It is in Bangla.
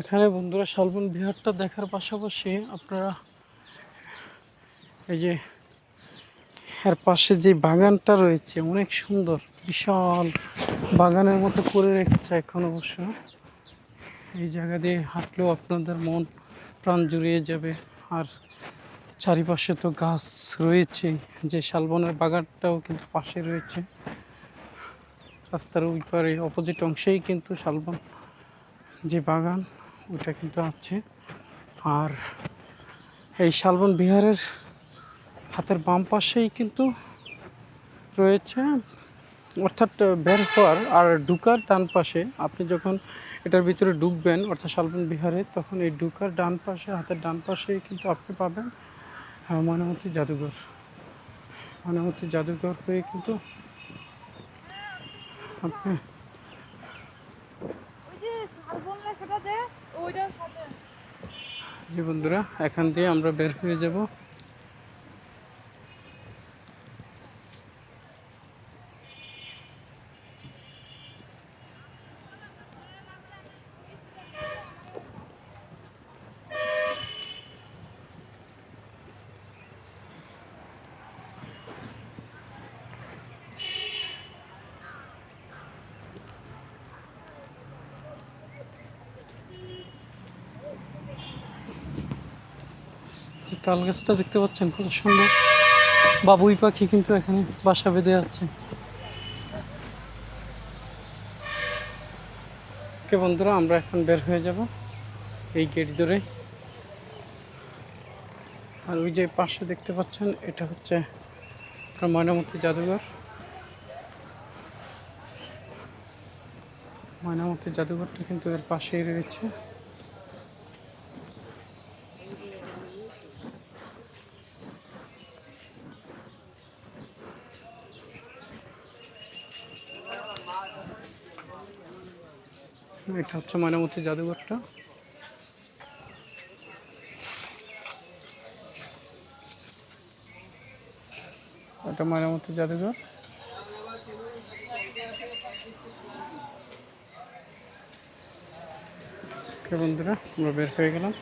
এখানে বন্ধুরা শালবন বিহারটা দেখার পাশাপাশি আপনারা এই যে এর পাশে যে বাগানটা রয়েছে, অনেক সুন্দর, বিশাল বাগানের মতো করে রেখেছে এখন অবশ্য। এই জায়গা দিয়ে হাঁটলেও আপনাদের মন প্রাণ জুড়িয়ে যাবে। আর চারিপাশে তো গাছ রয়েছে, যে শালবনের বাগানটাও কিন্তু পাশে রয়েছে। রাস্তার ওই পারে অপোজিট অংশেই কিন্তু শালবন যে বাগান। ওটা কিন্তু আছে। আর এই শালবন বিহারের হাতের বাম পাশেই কিন্তু রয়েছে, অর্থাৎ বের হওয়ার আর ডুকার ডান পাশে আপনি যখন এটার ভিতরে ঢুকবেন, অর্থাৎ শালবন বিহারে, তখন এই ডুকার ডান পাশে, হাতের ডান পাশেই কিন্তু আপনি পাবেন ময়নামতি জাদুঘর। ময়নামতি জাদুঘর হয়ে কিন্তু আপনি জি বন্ধুরা এখান দিয়ে আমরা বের হয়ে যাব। যে তাল গাছটা দেখতে পাচ্ছেন, কত সুন্দর। বাবুই পাখি কিন্তু এখানে বাসা বেঁধে আছে। ওকে বন্ধুরা, আমরা এখন বের হয়ে যাব এই গেট ধরে। আর ওই যে পাশে দেখতে পাচ্ছেন, এটা হচ্ছে ময়নামতি জাদুঘর। ময়নামতি জাদুঘরটা কিন্তু এর পাশেই রয়েছে। এটা হচ্ছে ময়নামতি জাদুঘরটা। এটা ময়নামতি জাদুঘর। বন্ধুরা আমরা বের হয়ে গেলাম।